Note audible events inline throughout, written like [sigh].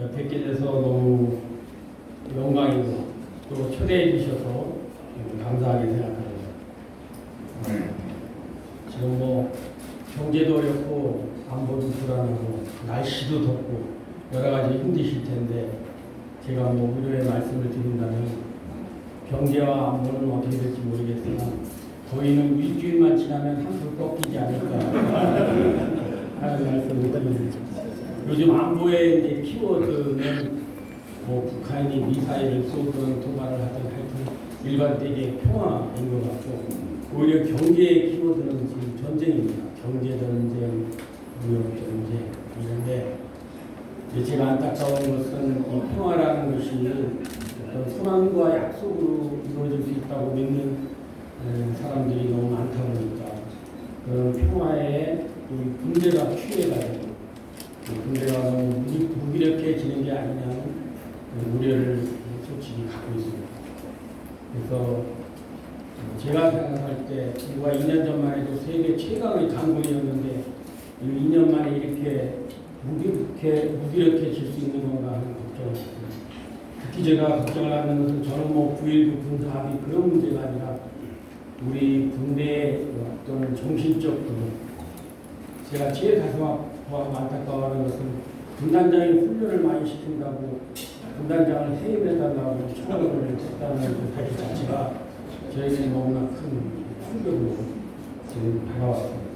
어, 뵙게 돼서 너무 영광이고 또 초대해 주셔서 감사하게 생각합니다. 지금 뭐 경제도 어렵고 안보도 불안하고 날씨도 덥고 여러 가지 힘드실 텐데 제가 뭐 위로의 말씀을 드린다면 경제와 안보는 어떻게 될지 모르겠지만 저희는 일주일만 지나면 한풀 꺾이지 않을까 하는 말씀을 드립니다. 요즘 안보의 이제 키워드는 뭐 북한이 미사일을 쏘든 도발을 하든 하여튼 일반적인 평화인 것 같고 오히려 경제의 키워드는 지금 전쟁입니다. 경제 전쟁, 무역 전쟁 이런데 제가 안타까운 것은 이 평화라는 것이 어떤 소망과 약속으로 이루어질 수 있다고 믿는 에, 사람들이 너무 많다 보니까 그런 평화에 군대가 취해가지고 이 군대가 너무 무기- 무기력해지는 게 아니냐는 그 우려를 솔직히 갖고 있습니다. 그래서 제가 생각할 때 우리가 2년 전만 해도 세계 최강의 강국이었는데 이 2년 만에 이렇게 무기력해, 무기력해질 수 있는 건가 하는 걱정을 했습니다. 특히 제가 걱정을 하는 것은 저는 뭐 9.19 군사 합의 그런 문제가 아니라 우리 군대의 어떤 정신적 그 제가 제일 가슴 아파하고 안타까워하는 것은 군단장이 훈련을 많이 시킨다고 군단장을 해임해달라고 청구를 했다는 그 자체가 저에게는 너무나 큰 충격으로 지금 다가왔습니다.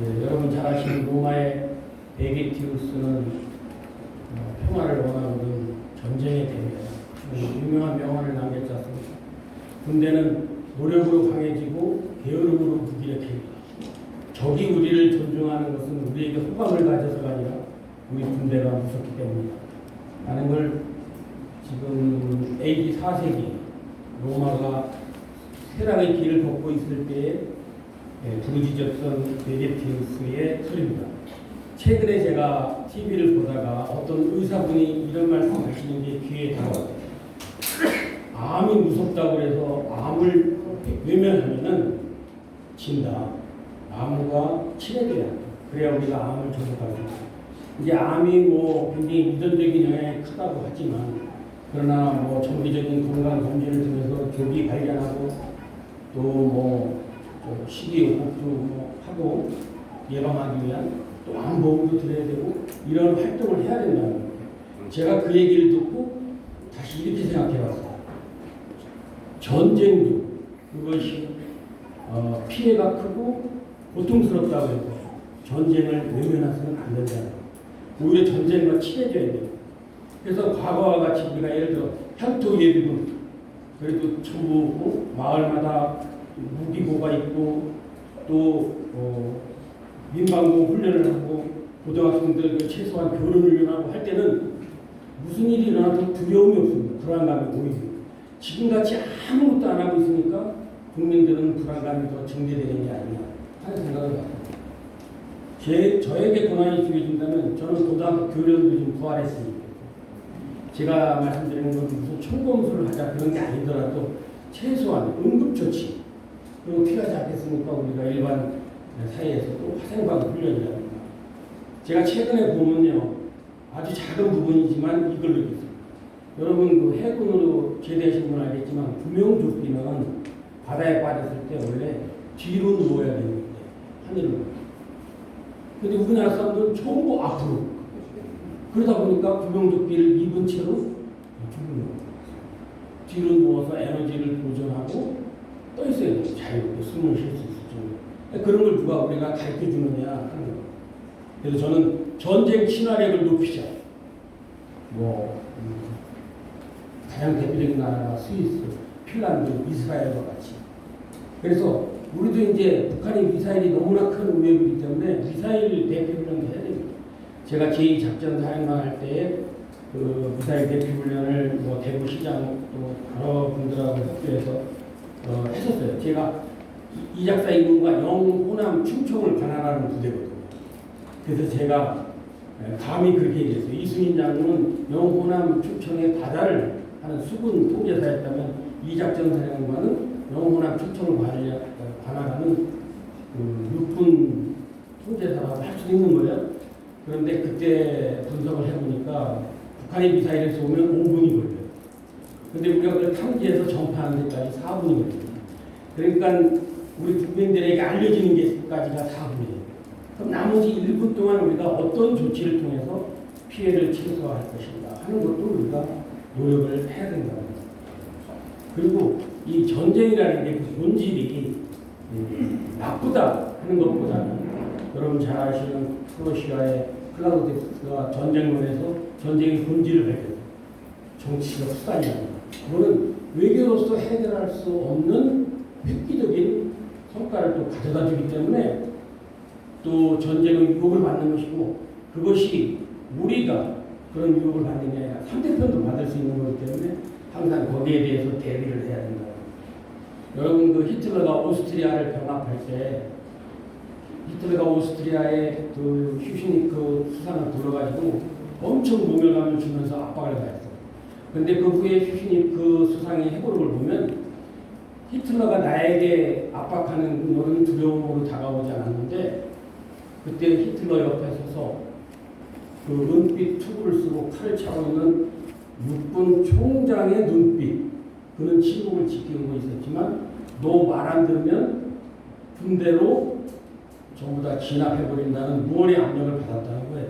예, 여러분 잘 아시는 로마의 베게티우스는 어, 평화를 원하거든 전쟁에 대비해요. 유명한 명언을 남겼지 않습니까? 군대는 노력으로 강해지고 게으름으로 무기력해집니다. 적이 우리를 존중하는 것은 우리에게 호감을 가져서가 아니라 우리 군대가 무섭기 때문이다. 라는 걸 지금 AD 4세기 로마가 쇠락의 길을 걷고 있을 때에 예, 부르짖었던 베게티우스의 소리입니다. 최근에 제가 TV를 보다가 어떤 의사분이 이런 말씀 하시는 게 귀에 들어왔어요. 암이 무섭다고 해서 암을 외면하면은 진다. 암과 친해져야 돼. 그래야 우리가 암을 있다. 이제 암이 뭐 굉장히 유전적인 영향이 크다고 하지만 그러나 뭐 정기적인 건강 검진을 통해서 조기 발견하고 또뭐 식이요법도 뭐 하고 예방하기 위한 또 암보험도 들어야 되고 이런 활동을 해야 된다는 거예요. 제가 그 얘기를 듣고 다시 이렇게 생각해 봤어요. 전쟁도 그것이 어, 피해가 크고 고통스럽다고 해서 전쟁을 외면해서는 안 거예요. 오히려 전쟁과 친해져야 돼요. 그래서 과거와 같이 우리가 예를 들어 향토 예비군 그래도 전부 어? 마을마다 무기고가 있고 또 어, 민방공 훈련을 하고 고등학생들 그 최소한 교련 훈련하고 할 때는 무슨 일이 일어나도 두려움이 없습니다. 불안감이 오히려 지금같이 아무것도 안 하고 있으니까 국민들은 불안감이 더 증대되는 게 아니냐 하는 생각을 갖습니다. 제, 저에게 고난이 주어진다면 저는 고등학교 교련도 좀 부활했으니까 제가 말씀드리는 건 무슨 총검술을 하자 그런 게 아니더라도 최소한 응급처치 그리고 필요하지 않겠습니까? 우리가 일반 사회에서도 화생방 훈련이라든가 제가 최근에 보면요 아주 작은 부분이지만 이걸 느꼈어요. 여러분 그 해군으로 제대하신 분 알겠지만 구명조끼는 바다에 빠졌을 때 원래 뒤로 누워야 되는데 하늘로 근데 우리나라 사람들은 전부 앞으로 그러다 보니까 구명조끼를 입은 채로 죽는 거예요. 뒤로 누워서 에너지를 보존하고 떠 있어야 돼요. 자유롭게 숨을 쉴 수 있을 정도. 그런 걸 누가 우리가 가르쳐 주느냐 하는 거. 그래서 저는 전쟁 친화력을 높이자. 뭐 음, 가장 대표적인 나라가 스위스, 핀란드, 이스라엘과 같이. 그래서 우리도 이제 북한의 미사일이 너무나 큰 위협이기 때문에 미사일 대피훈련도 해야 됩니다. 제가 제2작전 사령관 할 때에 그 미사일 대피훈련을 뭐 대구시장 또 여러 분들하고 협조해서 어, 했었어요. 제가 이- 이작사 임금과 영 호남 충청을 관할하는 부대거든요. 그래서 제가 에, 감히 그렇게 얘기했어요. 이순신 장군은 영 호남 충청의 바다를 하는 수군 통제사였다면 이작전 사령관은 영 호남 충청을 관할, 관할하는 그 육군 통제사라고 할 수 있는 거예요. 그런데 그때 분석을 해보니까 보니까 북한의 미사일을 쏘면 5분이 걸려요. 근데 우리가 그걸 탐지해서 전파하는 데까지 4분이 걸립니다. 그러니까 우리 국민들에게 알려지는 게까지가 4분이에요. 그럼 나머지 1분 동안 우리가 어떤 조치를 통해서 피해를 최소화할 것인가 하는 것도 우리가 노력을 해야 된다는 거죠. 그리고 이 전쟁이라는 게 그 본질이 음, 나쁘다 하는 것보다는 여러분 잘 아시는 프로시아의 클라우데스가 전쟁론에서 전쟁의 본질을 밝혔어요. 정치가 수단이 아니다. 그거는 외교로서 해결할 수 없는 획기적인 성과를 또 가져다 주기 때문에 또 전쟁은 유혹을 받는 것이고 그것이 우리가 그런 유혹을 받는 게 아니라 상대편도 받을 수 있는 거기 때문에 항상 거기에 대해서 대비를 해야 된다. 여러분 그 히틀러가 오스트리아를 병합할 때 히틀러가 오스트리아의 그 휴시니크 수상을 들어가지고 엄청 모멸감을 주면서 압박을 가했어. 근데 그 후에 휴시니크 수상의 해고록을 보면 히틀러가 나에게 압박하는 것은 두려움으로 다가오지 않았는데 그때 히틀러 옆에 서서 그 눈빛 투구를 쓰고 칼을 차고 있는 육군 총장의 눈빛 그는 침묵을 지키고 있었지만 너 말 안 들으면 군대로 전부 다 진압해버린다는 무언의 압력을 받았다는 거예요.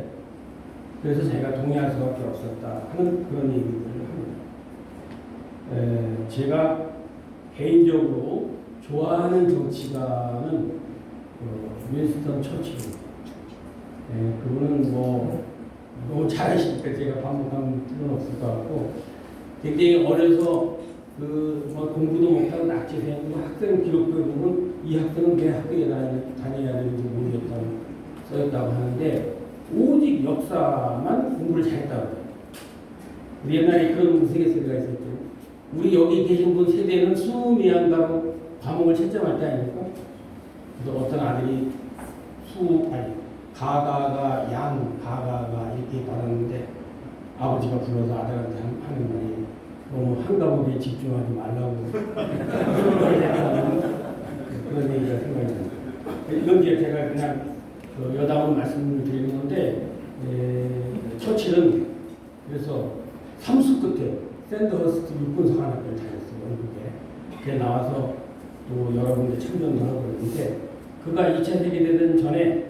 그래서 자기가 동의할 수밖에 없었다 하는 그런 얘기를 합니다. 에, 제가 개인적으로 좋아하는 정치가는 어, 윈스턴 처칠입니다. 에, 그분은 뭐 너무 잘하시니까 제가 반복하면 필요는 없을 것 같고 굉장히 어려서 그뭐 공부도 못하고 낙제생고 학생 기록부에 보면 이 학생은 왜 학교에 다녀야 되는지 모르겠다고 써있다고 하는데 오직 역사만 공부를 잘했다고 해요. 우리 옛날에 그런 우스갯소리가 있었죠. 우리 여기 계신 분 세대는 수미한다고 과목을 채점할 때 아닙니까? 그래서 어떤 아들이 수, 아니, 가가가 양, 가가가 이렇게 받았는데 아버지가 불러서 아들한테 한- 하는 말이 너무 한 과목에 집중하지 말라고 [laughs] 그런 얘기가 생각이 납니다. 이건 이제 제가 그냥 그 여담으로 말씀을 드리는 건데 에, 처칠은 그래서 삼수 끝에 샌드허스트 육군사관학교를 다녔어요 영국에 그게 나와서 또 여러 군데 참전도 하고 그랬는데 그가 2차 세계대전 전에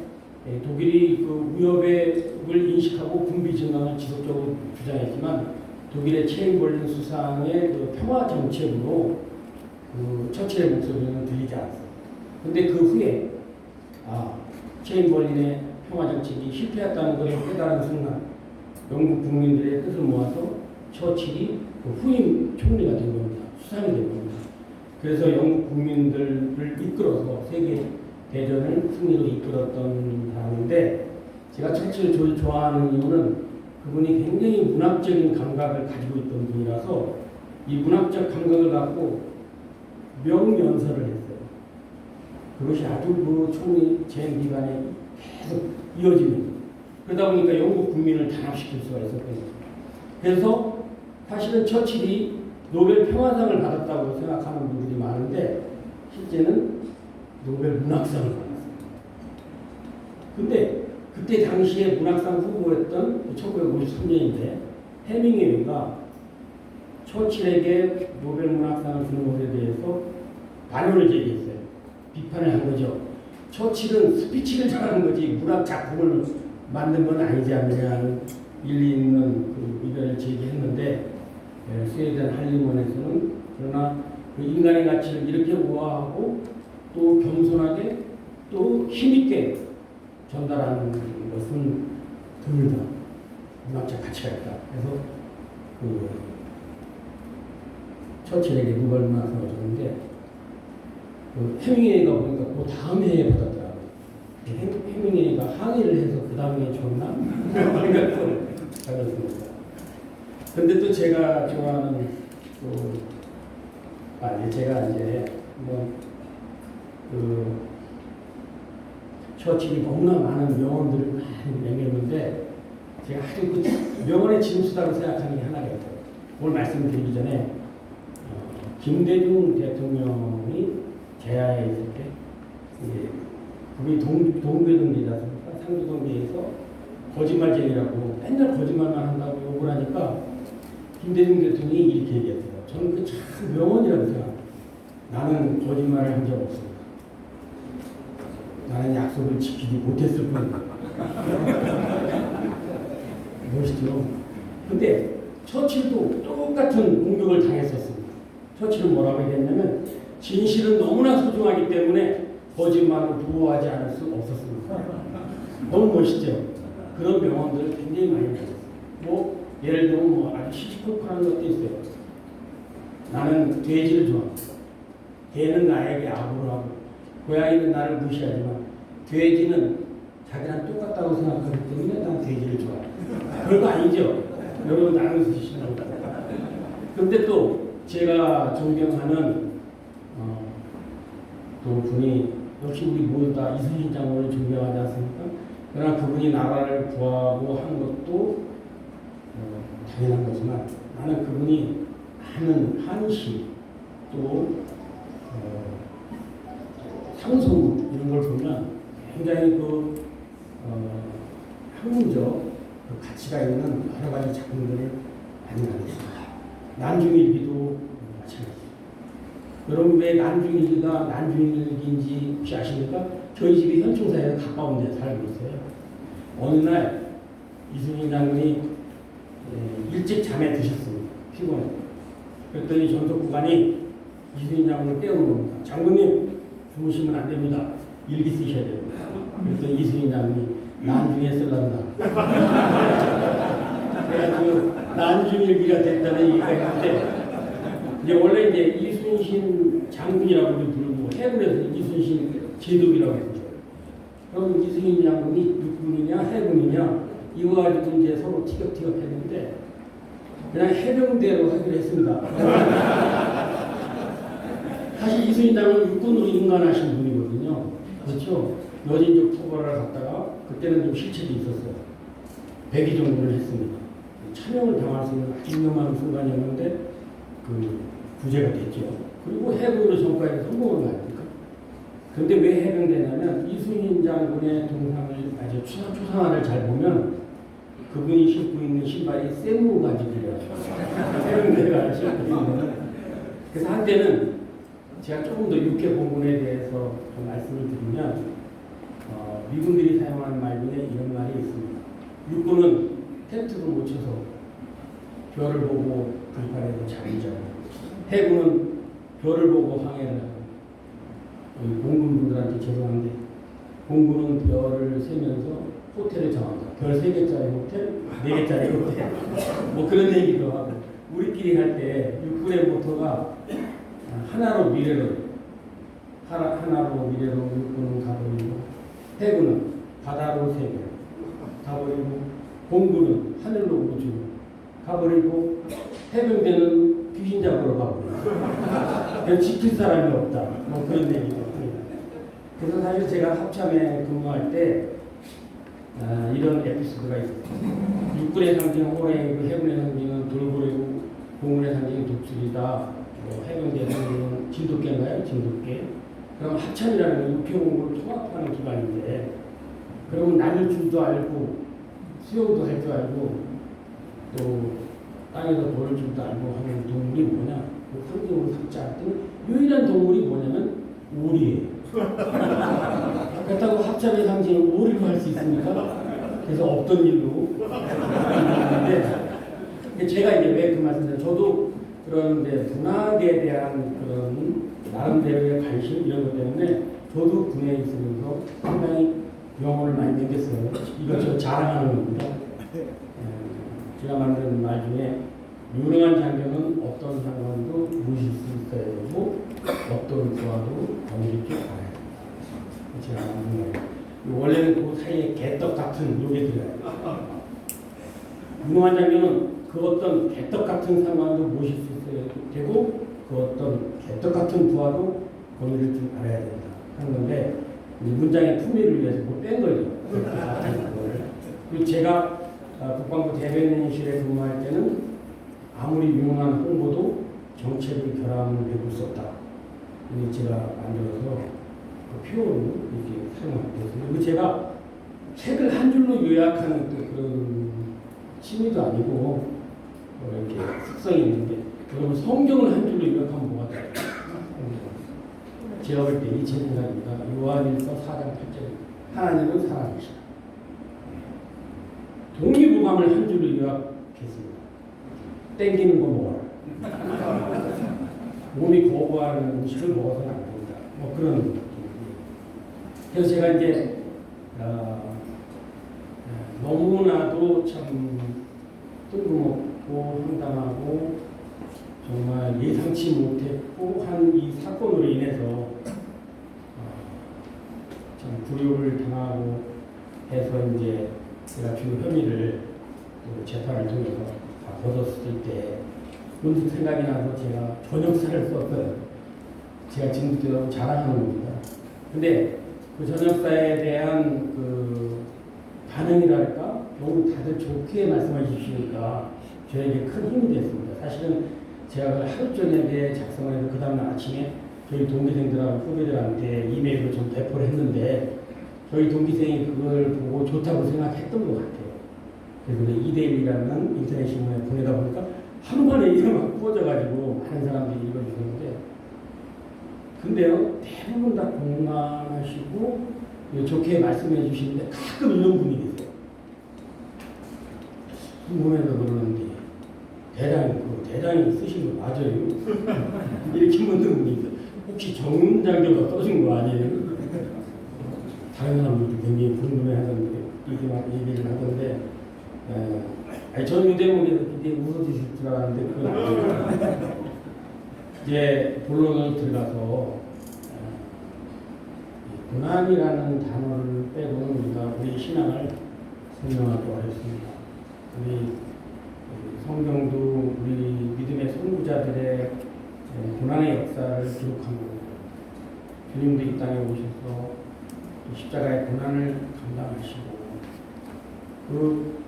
에, 독일이 그 위협을 인식하고 군비 증강을 지속적으로 주장했지만 독일의 체인벌린 수상의 그 평화 정책으로 그 처칠의 목소리는 들리지 않았어요. 근데 그 후에 아 체인벌린의 평화 정책이 실패했다는 것을 깨달은 순간 영국 국민들의 뜻을 모아서 처칠이 그 후임 총리가 된 겁니다. 수상이 된 겁니다. 그래서 영국 국민들을 이끌어서 세계 대전을 승리로 이끌었던 사람인데 제가 처칠을 조- 좋아하는 이유는 그분이 굉장히 문학적인 감각을 가지고 있던 분이라서 이 문학적 감각을 갖고 명연설을 했어요. 그것이 아주 그 총리 재임 기간에 계속 이어집니다. 그러다 보니까 영국 국민을 단합시킬 수가 있었거든요. 그래서 사실은 처칠이 노벨 평화상을 받았다고 생각하는 분들이 많은데 실제는 노벨 문학상을 받았어요. 근데 그때 당시에 문학상 후보였던 1953년인데 해밍웨이가 처칠에게 노벨 문학상을 주는 것에 대해서 반론을 제기했어요. 비판을 한 거죠. 처칠은 스피치를 잘하는 거지 문학 작품을 만든 건 아니지 않느냐는 일리 있는 그 의견을 제기했는데 예, 스웨덴 할리몬에서는 그러나 그 인간의 가치를 이렇게 우아하고 또 겸손하게 또 힘있게 전달하는 것은 드물다. 문학적 가치가 있다. 그래서 그 처칠에게 노벨 문학상을 줬는데 그 해밍웨이가 보니까 그 다음 해에 받았더라고요. 해- 해밍웨이가 항의를 해서 그 다음 해에 줬나? 생각도 가졌습니다. 근데 또 제가 좋아하는 또 아, 이제 제가 이제 뭐그 처칠이 너무나 많은 명언들을 많이 남겼는데 제가 아주 그 명언의 진수다고 생각하는 게 하나가 있어요. 오늘 말씀드리기 전에 어, 김대중 대통령이 제야에 있을 때 이제 그게 동, 동교동지지 않습니까? 상주동지에서 거짓말쟁이라고 맨날 거짓말만 한다고 욕을 하니까 김대중 대통령이 이렇게 얘기했어요. 저는 그 참 명언이라고 생각합니다. 나는 거짓말을 한 적 없습니다. 나는 약속을 지키지 못했을 뿐이다. 멋있죠? 근데 처칠도 똑같은 공격을 당했었습니다. 처칠은 뭐라고 얘기했냐면 진실은 너무나 소중하기 때문에 거짓말을 부호하지 않을 수 없었습니다. 너무 멋있죠? 그런 명언들을 굉장히 많이 했어요. 뭐 예를 들면 뭐 아주 시시콜콜한 것도 있어요. 나는 돼지를 좋아합니다. 개는 나에게 아부를 하고 고양이는 나를 무시하지만 돼지는 자기랑 똑같다고 생각하기 때문에 난 돼지를 좋아해. 별거 아니죠? 여러분 나누서 드시라고. 근데 또 제가 존경하는 어, 또 분이 역시 우리 모두 다 이순신 장군을 존경하지 않습니까? 그러나 그분이 나라를 구하고 한 것도 어, 당연한 거지만 나는 그분이 하는 한시 또 어, 상소 이런 걸 보면 굉장히 그 어, 학문적 그 가치가 있는 여러 가지 작품들을 많이 만들었습니다. 난중일기도 마찬가지입니다. 여러분 왜 난중일기가 난중일기인지 혹시 아십니까? 저희 집이 현충사에 가까운 데 살고 있어요. 어느 날 이순신 장군이 예, 일찍 잠에 드셨습니다. 피곤해. 그랬더니 전속구관이 이순신 장군을 깨우는 겁니다. 장군님 주무시면 안 됩니다. 일기 쓰셔야 됩니다. 그랬더니 이순신 장군이 난중에 쓸란다. 그래가지고 난중 일기가 됐다는 얘기가 있는데 이제 원래 이제 이순신 장군이라고 부르고 해군에서 이순신 제독이라고 했죠. 그럼 이순신 장군이 육군이냐 해군이냐 이거 가지고 이제 서로 티격태격 했는데 그냥 해병대로 하기로 했습니다. 사실 이순신 장군은 육군으로 임관하신 분이거든요. 그렇죠? 여진족 토벌을 갔다가 그때는 좀 실책이 있었어요. 백의 정도를 했습니다. 참여를 당할 수 있는 아주 위험한 순간이었는데 그 구제가 됐죠. 그리고 해군으로 전과에 성공을 하니까. 근데 왜 해병대냐면 이순신 장군의 동상을 아주 추상, 추상화를 잘 보면 그분이 신고 있는 신발이 쇠무 가지고요. [laughs] 해병대가 신고 있는. 그래서 한때는 제가 조금 더 육해 공군에 대해서 좀 말씀을 드리면 어, 미군들이 사용하는 말 중에 이런 말이 있습니다. 육군은 텐트도 못 쳐서 별을 보고 잠을 자고 해군은 별을 보고 항해를 하고 우리 공군분들한테 죄송한데 공군은 별을 세면서 호텔을 정합니다. 별세 개짜리 호텔, 네 개짜리 호텔 뭐 그런 얘기도 하고 우리끼리 할 때 육군의 모토가 하나로 미래로 하나, 하나로 미래로 육군은 가버리고 해군은 바다로 세계 가버리고 공군은 하늘로 우주 가버리고 해병대는 귀신 잡으러 가버리고 지킬 사람이 없다 뭐 그런 얘기도 합니다. 그래서 사실 제가 합참에 근무할 때 아, 이런 에피소드가 있어요. 육군의 상징은 호랭이고 해군의 상징은 돌고래고 공군의 상징은 독수리다. 뭐 해병대 상징은 진돗개인가요? 진돗개. 그럼 합참이라는 건 육해공군을 통합하는 기관인데 그러면 날릴 줄도 알고 수영도 할 줄 알고 또 땅에서 걸을 줄도 알고 하는 동물이 뭐냐? 그 상징으로 삼지 않더니 유일한 동물이 뭐냐면 오리예요. 그렇다고 합참의 상징을 오리로 할 수 있습니까? 그래서 없던 일로 제가 이제 왜 그 말씀드려 저도 그런 이제 문학에 대한 그런 나름대로의 관심 이런 것 때문에 저도 군에 있으면서 상당히 영혼을 많이 남겼어요. 이거 저 자랑하는 겁니다. 에, 제가 만든 말 중에 유능한 장교는 어떤 상관도 모실 수 있어야 되고 어떤 줄 알아야 된다. 제가 만든 거예요. 원래는 그 사이에 개떡 같은 요게 들어요. [laughs] 유능한 장교는 그 어떤 개떡 같은 상관도 모실 수 있어야 되고 그 어떤 개떡 같은 부하도 거느릴 줄 알아야 된다 하는 건데 이 문장의 품위를 위해서 그걸 뺀 거죠. 그리고 제가 아, 국방부 대변인실에 근무할 때는 아무리 유능한 홍보도 정책의 결함을 메꿀 수 없다. 이게 제가 만들어서 그 표현을 이렇게 사용하고 있습니다. 그리고 제가 책을 한 줄로 요약하는 그 그런 취미도 아니고 뭐 이렇게 특성이 있는데 여러분 성경을 한 줄로 요약하면 뭐가 돼요? 제가 볼 때이 제 생각입니다. 요한일서 4장 8절 하나님은 사랑이시다. 동의보감을 한 줄로 요약했습니다. 땡기는 거 먹어라. 몸이 거부하는 음식을 먹어서는 안 된다. 뭐 그런 느낌. 그래서 제가 이제 어, 어, 너무나도 참 뜬금없고 황당하고 정말 예상치 못했고 한 이 사건으로 인해서 어, 참 불효를 당하고 해서 이제 제가 주 혐의를 또 재판을 통해서 다 벗었을 때 문득 생각이 나서 제가 전역사를 썼어요. 제가 지금 들어 자랑하는 겁니다. 근데 그 전역사에 대한 그 반응이랄까 너무 다들 좋게 말씀해 주시니까 저에게 큰 힘이 됐습니다. 사실은 제가 하루 저녁에 작성을 해서 그 다음날 아침에 저희 동기생들하고 후배들한테 이메일로 좀 배포를 했는데 저희 동기생이 그걸 보고 좋다고 생각했던 것 같아요. 그래서 2대1이라는 인터넷 신문에 보내다 보니까 하루 만에 이름만 구워져가지고 많은 사람들이 읽어주셨는데 근데요 대부분 다 공감하시고 좋게 말씀해 주시는데 가끔 이런 분이 계세요. 궁금해서 그러는데 대장이 그 대장이 쓰신 거 맞아요? [laughs] 이렇게 묻는 분이. 혹시 정장교가 써준 거 아니에요? 다른 사람들도 굉장히 궁금해 하던데 이렇게 막 얘기를 하던데 에, 아니 저는 이 대목에서 굉장히 웃어주실 줄 알았는데 아니고 이제 본론을 들어가서 고난이라는 단어를 빼고는 우리가 우리 신앙을 설명하고. 우리 우리 성경도 우리 믿음의 선구자들의 어, 고난의 역사를 기록한 거고 주님도 이 땅에 오셔서 또 십자가의 고난을 감당하시고 그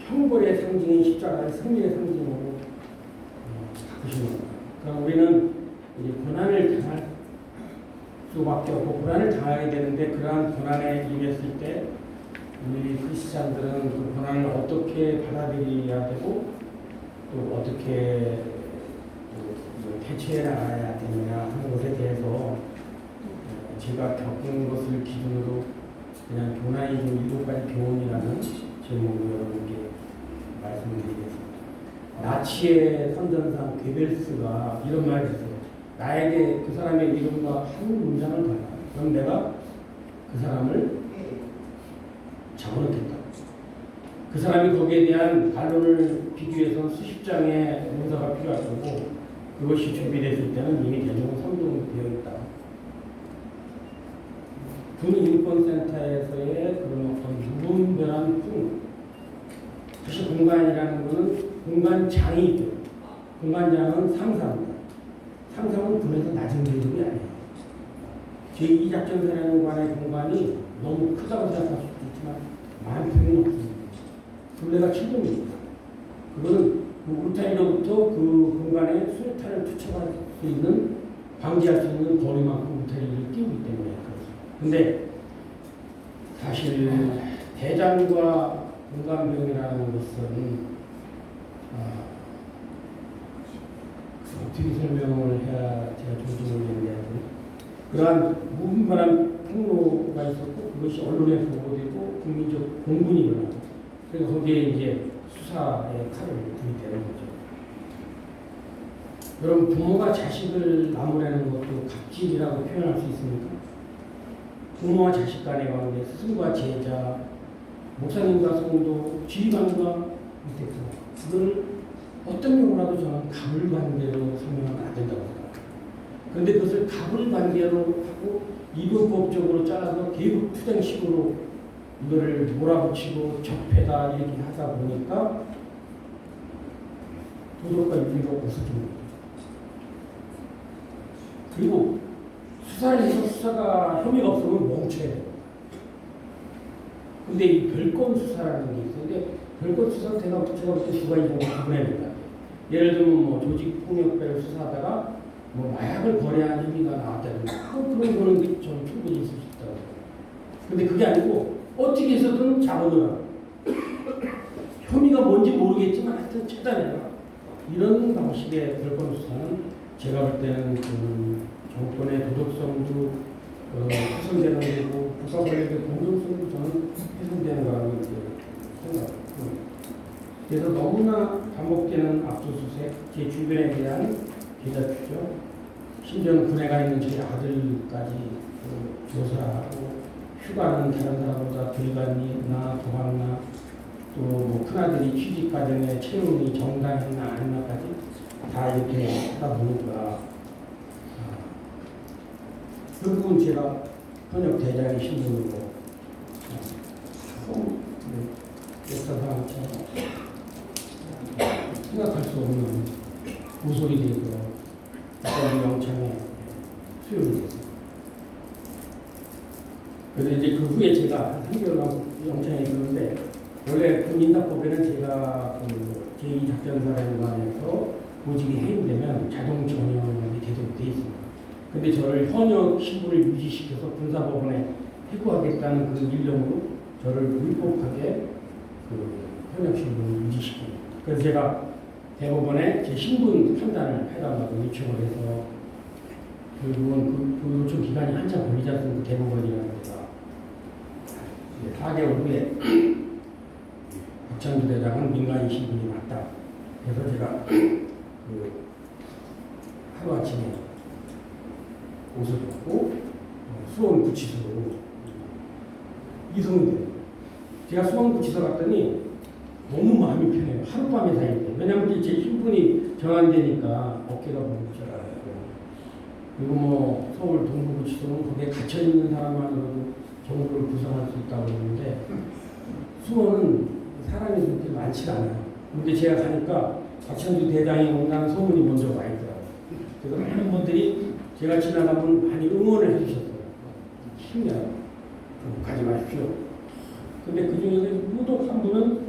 형벌의 상징인 십자가를 승리의 상징으로 어, 바꾸신 겁니다. 그럼 우리는 이 고난을 당할 수밖에 없고 고난을 당하게 되는데 그러한 고난에 임했을 때 우리 크리스찬들은 그 고난을 어떻게 받아들여야 되고 또 어떻게 또 대처해 나가야 되느냐 하는 것에 대해서 어, 제가 겪은 것을 기준으로 그냥 고난이 좀 일곱 가지 교훈이라는 제목으로 여러분께 말씀드리겠습니다. 나치의 선전상 괴벨스가 이런 말을 했어요. 나에게 그 사람의 이름과 한 문장을 달라. 그럼 내가 그 사람을 잡아놓겠다. 그 사람이 거기에 대한 반론을 비교해서 수십 장의 문서가 필요할 거고 그것이 준비됐을 때는 이미 대중은 선동되어 있다. 군인권센터에서의 그런 어떤 무분별한 풍. 사실 공간이라는 것은 공간장이 있죠. 공간장은 상상입니다. 상상은 군에서 낮은 기준이 아니에요. 제2작전사령관의 공간이 너무 크다고 생각할 수도 있지만 많은 편이 없습니다. 둘레가 700입니다. 그거는 그 울타리로부터 그 공간에 수류탄을 투척할 수 있는 방지할 수 있는 거리만큼 울타리를 띄우기 때문에 그렇습니다. 근데 사실 대장과 공간병이라는 것은 아, 어떻게 설명을 해야 제가 좋은지 모르겠는데 그러한 무분별한 폭로가 있었고 그것이 언론에 보고되고 국민적 공분이 일어나고 그래서 거기에 이제 수사의 칼을 들이대는 거죠. 여러분 부모가 자식을 나무라는 것도 갑질이라고 표현할 수 있습니까? 부모와 자식 간의 관계, 스승과 제자, 목사님과 성도, 지휘관과 밑에 그 그걸 어떤 경우라도 저는 가불관계로 설명하면 안 된다고 생각합니다. 그런데 그것을 가불관계로 하고 이분법적으로 잘라서 계급 투쟁식으로 이거를 몰아붙이고 적폐다 이렇게 하다 보니까 도덕과 윤리가 거예요. 그리고 수사를 해서 수사가 혐의가 없으면 멈춰야 돼요. 근데 이 별건 수사라는 게. 근데 별건 수사는 제가 제가 볼때 두 가지 정도 구분해야 된다. 예를 들면 뭐 조직 폭력배를 수사하다가 뭐 마약을 거래한 혐의가 나왔다든가 뭐 그런 거는 저는 충분히 있을 수 있다고. 근데 그게 아니고 어떻게 해서든 잡아놓아 [coughs] 뭔지 모르겠지만 하여튼 찾아내라. 이런 방식의 별건 수사는 제가 볼 때는 그 정권의 도덕성도 어, 훼손되는 거고 국가권력의 공정성도 저는 훼손되는 거라고 생각합니다. 그래서 너무나 반복되는 압수수색, 제 주변에 대한 추적, 심지어는 군에 가 있는 제 아들까지 그 조사하고 휴가는 다른 사람보다 덜 갔나 더 갔나 또뭐 큰아들이 취직 과정에 채용이 정당했나 아니나까지 다 이렇게 하다 보니까 아, 결국은 제가 현역 대장의 신분으로 아, 네, 역사상처럼 생각할 수 없는 구속이 되고 국가부 영창에 됐어요. 그래서 이제 그 후에 제가 한 3개월간 영창에 있었는데 원래 군인납법에는 제가 그 제2작전사령관에서 보직이 해임되면 자동 전역이 되도록 돼 있습니다. 근데 저를 현역 신분을 유지시켜서 군사법원에 해고하겠다는 그 일념으로 저를 불법하게 그 현역 신분을 유지시킵니다. 그래서 제가 대법원에 제 신분 판단을 해달라고 요청을 해서 결국은 그, 그 요청 기간이 한참 걸리지 않습니까? 대법원이라는 데가. 4개월 후에 [clears throat] 박찬주 대장은 민간인 신분이 맞다. 그래서 제가 [clears throat] 그 하루아침에 옷을 벗고 어, 수원 구치소로 이송이 돼요. 제가 수원 구치소 갔더니 너무 마음이 편해요. 하룻밤에 다니는 데. 왜냐면 제 신분이 정한되니까 어깨가 무겁잖아요. 그리고 뭐 서울 동부구치소는 거기에 갇혀있는 사람만으로도 정부를 구성할 수 있다고 그러는데 수원은 사람이 그렇게 많지가 않아요. 근데 제가 가니까 박찬주 대장이 온다는 소문이 먼저 와 있더라고요. 그래서 많은 분들이 제가 지나가면 많이 응원을 해주셨어요. 힘내요. 가지 마십시오. 근데 그 중에서 유독 한 분은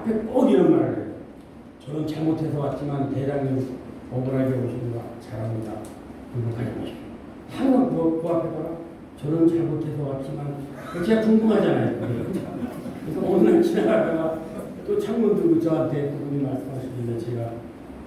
앞에 꼭 이런 말을 해요. 저는 잘못해서 왔지만 대장님 억울하게 오신 거 잘합니다. 불복하지 마십시오. 항상 그, 그 앞에 봐라. 저는 잘못해서 왔지만 제가 궁금하잖아요. 그래서 날 지나가다가 또 창문 들고 저한테 그분이 말씀하시길래 제가